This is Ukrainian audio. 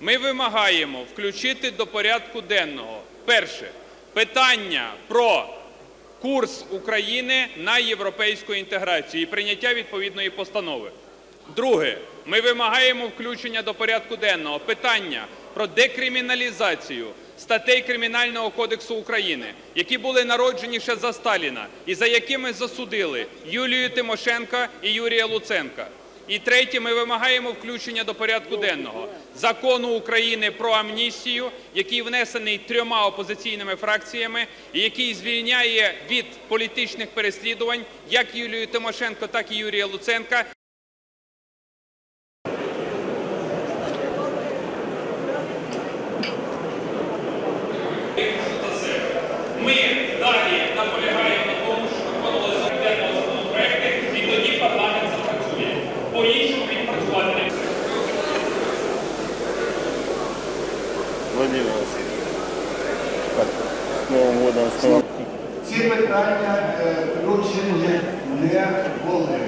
Ми вимагаємо включити до порядку денного перше питання про курс України на європейську інтеграцію і прийняття відповідної постанови. Друге, ми вимагаємо включення до порядку денного питання про декриміналізацію статей Кримінального кодексу України, які були народжені ще за Сталіна і за якими засудили Юлію Тимошенко і Юрія Луценка. І третє, ми вимагаємо включення до порядку денного закону України про амністію, який внесений трьома опозиційними фракціями, який звільняє від політичних переслідувань як Юлію Тимошенко, так і Юрія Луценка. По-іншому він працювати не буде. Владимир Ці питання е, не були.